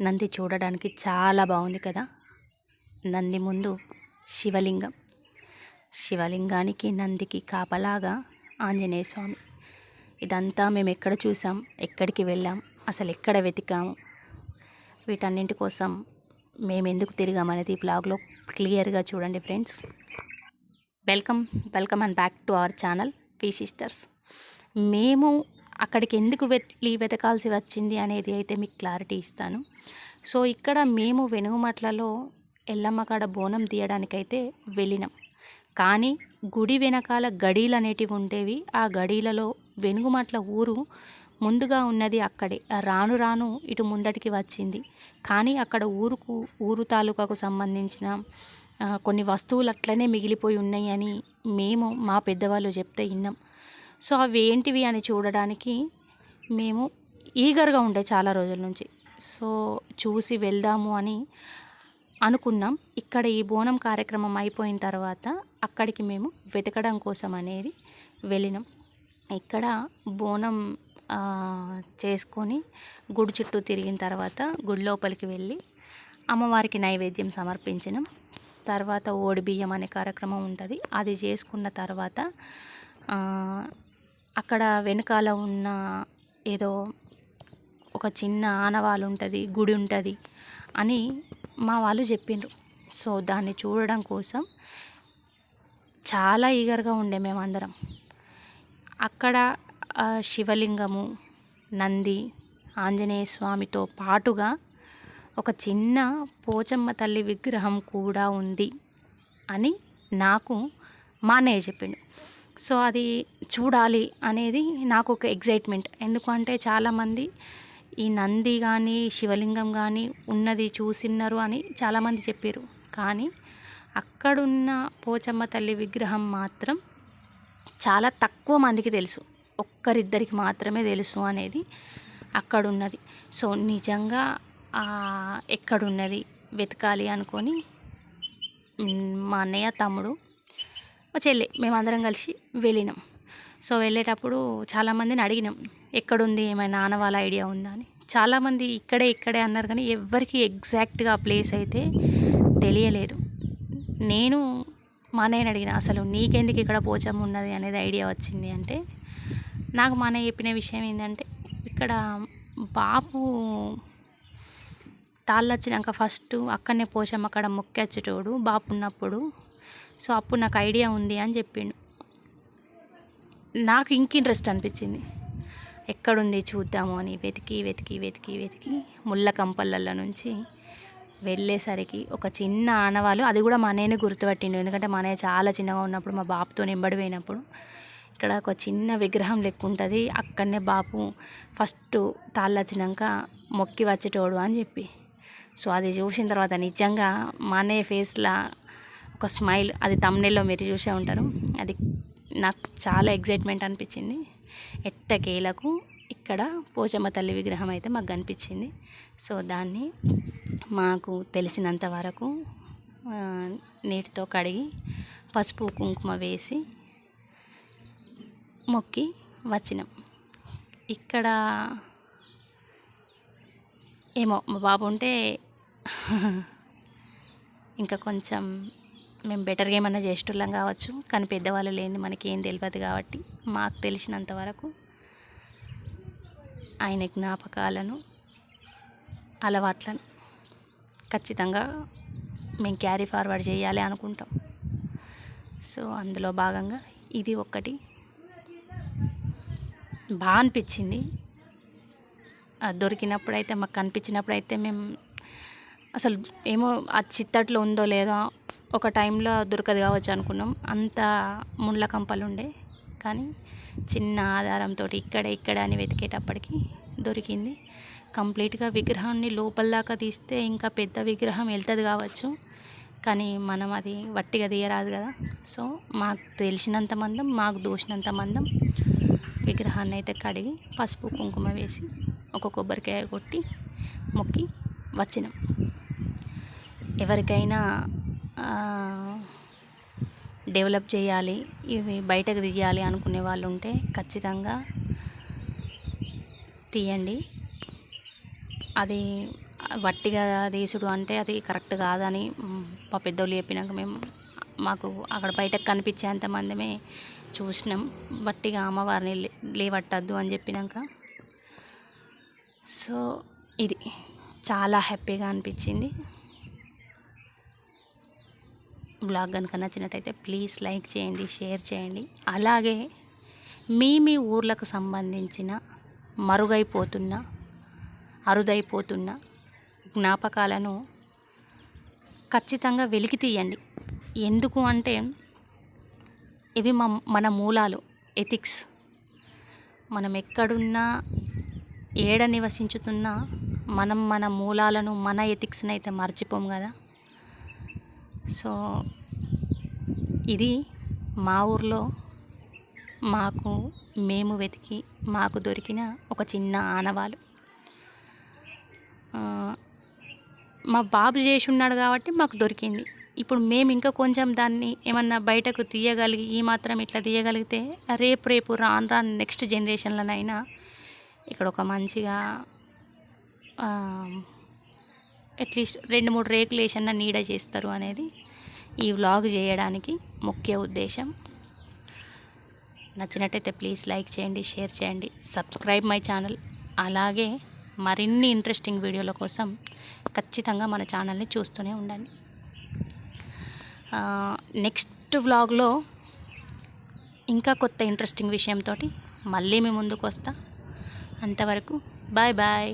నంది చూడడానికి చాలా బాగుంది కదా? నంది ముందు శివలింగం. శివలింగానికి నందికి కాపలాగా ఆంజనేయ స్వామి. ఇదంతా మేము ఎక్కడ చూసాం? ఎక్కడికి వెళ్ళాం? అసలు ఎక్కడ వెతికాము? వీటన్నింటి కోసం మేము ఎందుకు తిరిగామనేది ఈ బ్లాగ్లో క్లియర్గా చూడండి friends. Welcome welcome and back to our channel P sisters. మేము అక్కడికి ఎందుకు వెళ్ళి వెతకాల్సి వచ్చింది అనేది అయితే మీకు క్లారిటీ ఇస్తాను. సో ఇక్కడ మేము వెనుగుమట్లలో ఎల్లమ్మ కాడ బోనం తీయడానికైతే వెళ్ళినాం. కానీ గుడి వెనకాల గడీలు అనేటివి ఉండేవి. ఆ గడీలలో వెనుగుమట్ల ఊరు ముందుగా ఉన్నది అక్కడే. రాను రాను ఇటు ముందటికి వచ్చింది. కానీ అక్కడ ఊరుకు ఊరు తాలూకాకు సంబంధించిన కొన్ని వస్తువులు అట్లనే మిగిలిపోయి ఉన్నాయని మేము మా పెద్దవాళ్ళు చెప్తే విన్నాం. సో అవి ఏంటివి అని చూడడానికి మేము ఈగర్గా ఉండే చాలా రోజుల నుంచి. సో చూసి వెళ్దాము అని అనుకున్నాం. ఇక్కడ ఈ బోనం కార్యక్రమం అయిపోయిన తర్వాత అక్కడికి మేము వెతకడం కోసం అనేది వెళ్ళినాం. ఇక్కడ బోనం చేసుకొని గుడి చుట్టూ తిరిగిన తర్వాత గుడి లోపలికి వెళ్ళి అమ్మవారికి నైవేద్యం సమర్పించినాం. తర్వాత ఓడి బియ్యం అనే కార్యక్రమం ఉంటుంది. అది చేసుకున్న తర్వాత అక్కడ వెనకాల ఉన్న ఏదో ఒక చిన్న ఆనవాలు ఉంటుంది గుడి ఉంటుంది అని మా వాళ్ళు చెప్పిండ్రు. సో దాన్ని చూడడం కోసం చాలా ఈగర్గా ఉండే మేమందరం. అక్కడ శివలింగము నంది ఆంజనేయ స్వామితో పాటుగా ఒక చిన్న పోచమ్మ తల్లి విగ్రహం కూడా ఉంది అని నాకు మా అన్నయ్య చెప్పిండు. సో అది చూడాలి అనేది నాకు ఒక ఎగ్జైట్మెంట్ ఎందుకంటే చాలామంది ఈ నంది కానీ శివలింగం కానీ ఉన్నది చూసిన్నారు అని చాలామంది చెప్పారు కానీ అక్కడున్న పోచమ్మ తల్లి విగ్రహం మాత్రం చాలా తక్కువ మందికి తెలుసు. ఒక్కరిద్దరికి మాత్రమే తెలుసు అనేది అక్కడున్నది. సో నిజంగా ఎక్కడున్నది వెతకాలి అనుకొని మా అన్నయ్య తమ్ముడు మా చెల్లి మేమందరం కలిసి వెళ్ళినాం. సో వెళ్ళేటప్పుడు చాలామందిని అడిగినాం ఎక్కడుంది? ఏమైనా ఆనవాళ్ళ ఐడియా ఉందా? అని. చాలామంది ఇక్కడే ఇక్కడే అన్నారు కానీ ఎవ్వరికి ఎగ్జాక్ట్గా ప్లేస్ అయితే తెలియలేదు. నేను మా అన్నయ్యని అడిగిన అసలు నీకెందుకు ఇక్కడ పోచమ్మ ఉన్నది అనేది ఐడియా వచ్చింది? అంటే నాకు మా అన్నయ్య చెప్పిన విషయం ఏంటంటే ఇక్కడ బాపు తాళ్ళు వచ్చినాక ఫస్ట్ అక్కడనే పోషమ్మ అక్కడ మొక్కొచ్చేటోడు బాపు ఉన్నప్పుడు సో అప్పుడు నాకు ఐడియా ఉంది అని చెప్పిండు. నాకు ఇంక ఇంట్రెస్ట్ అనిపించింది. ఎక్కడుంది చూద్దాము అని వెతికి వెతికి వెతికి వెతికి ముళ్ళ కంపలల్లో నుంచి వెళ్ళేసరికి ఒక చిన్న ఆనవాలు అది కూడా మా అన్నయ్యనే గుర్తుపట్టిండు. ఎందుకంటే మా అన్నయ్య చాలా చిన్నగా ఉన్నప్పుడు మా బాబుతో నింబడి పోయినప్పుడు ఇక్కడ ఒక చిన్న విగ్రహం లెక్క ఉంటుంది. అక్కడనే బాపు ఫస్ట్ తాళ్ళు వచ్చినాక మొక్కి వచ్చేటోడు అని చెప్పి. సో అది చూసిన తర్వాత నిజంగా మా అన్నయ్య ఫేస్లో ఒక స్మైల్ అది తమ్నెల్లో మీరు చూసే ఉంటారు. అది నాకు చాలా ఎగ్జైట్మెంట్ అనిపించింది. ఎట్టకేలకు ఇక్కడ పోచమ్మ తల్లి విగ్రహం అయితే మాకు కనిపించింది. సో దాన్ని మాకు తెలిసినంత వరకు నీటితో కడిగి పసుపు కుంకుమ వేసి మొక్కి వచ్చినాం. ఇక్కడ ఏమో మా బాబు ఉంటే ఇంకా కొంచెం మేము బెటర్గా ఏమన్నా చేసేటోళ్ళం కావచ్చు. కానీ పెద్దవాళ్ళు లేని మనకి ఏం తెలియదు కాబట్టి మాకు తెలిసినంత వరకు ఆయన జ్ఞాపకాలను అలవాట్లను ఖచ్చితంగా మేము క్యారీ ఫార్వర్డ్ చేయాలి అనుకుంటాం. సో అందులో భాగంగా ఇది ఒక్కటి. బాగా అనిపించింది. దొరికినప్పుడైతే మాకు కనిపించినప్పుడు అయితే మేము అసలు ఏమో ఆ చిత్తట్లో ఉందో లేదో ఒక టైంలో దొరకదు కావచ్చు అనుకున్నాం. అంత ముండ్ల కంపలు ఉండే కానీ చిన్న ఆధారంతో ఇక్కడ ఇక్కడ అని వెతికేటప్పటికి దొరికింది. కంప్లీట్గా విగ్రహాన్ని లోపల దాకా తీస్తే ఇంకా పెద్ద విగ్రహం వెళ్తుంది కావచ్చు. కానీ మనం అది వట్టిగా తీయరాదు కదా. సో మాకు తెలిసినంత మందం మాకు దోసినంత మందం విగ్రహాన్ని అయితే కడిగి పసుపు కుంకుమ వేసి ఒక కొబ్బరికాయ కొట్టి మొక్కి వచ్చినాం. ఎవరికైనా డెవలప్ చేయాలి ఇవి బయటకు తీయాలి అనుకునే వాళ్ళు ఉంటే ఖచ్చితంగా తీయండి. అది వట్టిగా తీసుడు అంటే అది కరెక్ట్ కాదని మా పెద్దోళ్ళు చెప్పినాక మేము మాకు అక్కడ బయటకు కనిపించేంత మందమే చూసినాం. వట్టిగా అమ్మవారిని లేవట్టద్దు అని చెప్పినాక. సో ఇది చాలా హ్యాపీగా అనిపించింది. బ్లాగ్ కనుక నచ్చినట్టయితే ప్లీజ్ లైక్ చేయండి షేర్ చేయండి. అలాగే మీ మీ ఊర్లకు సంబంధించిన మరుగైపోతున్న అరుదైపోతున్న జ్ఞాపకాలను ఖచ్చితంగా వెలికి తీయండి. ఎందుకు అంటే ఇవి మా మన మూలాలు ఎథిక్స్. మనం ఎక్కడున్నా ఏడ నివసించుతున్నా మనం మన మూలాలను మన ఎథిక్స్ని అయితే మర్చిపోం కదా. సో ఇది మా ఊర్లో మాకు మేము వెతికి మాకు దొరికిన ఒక చిన్న ఆనవాలు. మా బాబు చేసి ఉన్నాడు కాబట్టి మాకు దొరికింది. ఇప్పుడు మేము ఇంకా కొంచెం దాన్ని ఏమన్నా బయటకు తీయగలిగి ఈ మాత్రం ఇట్లా తీయగలిగితే రేపు రేపు రాను రాను నెక్స్ట్ జనరేషన్లనైనా ఇక్కడ ఒక మంచిగా అట్లీస్ట్ రెండు మూడు రేకులు వేసన్నా నీడ చేస్తారు అనేది ఈ వ్లాగ్ చేయడానికి ముఖ్య ఉద్దేశం. నచ్చినట్టయితే ప్లీజ్ లైక్ చేయండి షేర్ చేయండి సబ్స్క్రైబ్ మై ఛానల్. అలాగే మరిన్ని ఇంట్రెస్టింగ్ వీడియోల కోసం ఖచ్చితంగా మన ఛానల్ని చూస్తూనే ఉండండి. నెక్స్ట్ వ్లాగ్లో ఇంకా కొత్త ఇంట్రెస్టింగ్ విషయంతో మళ్ళీ మీ ముందుకు వస్తా. అంతవరకు బాయ్ బాయ్.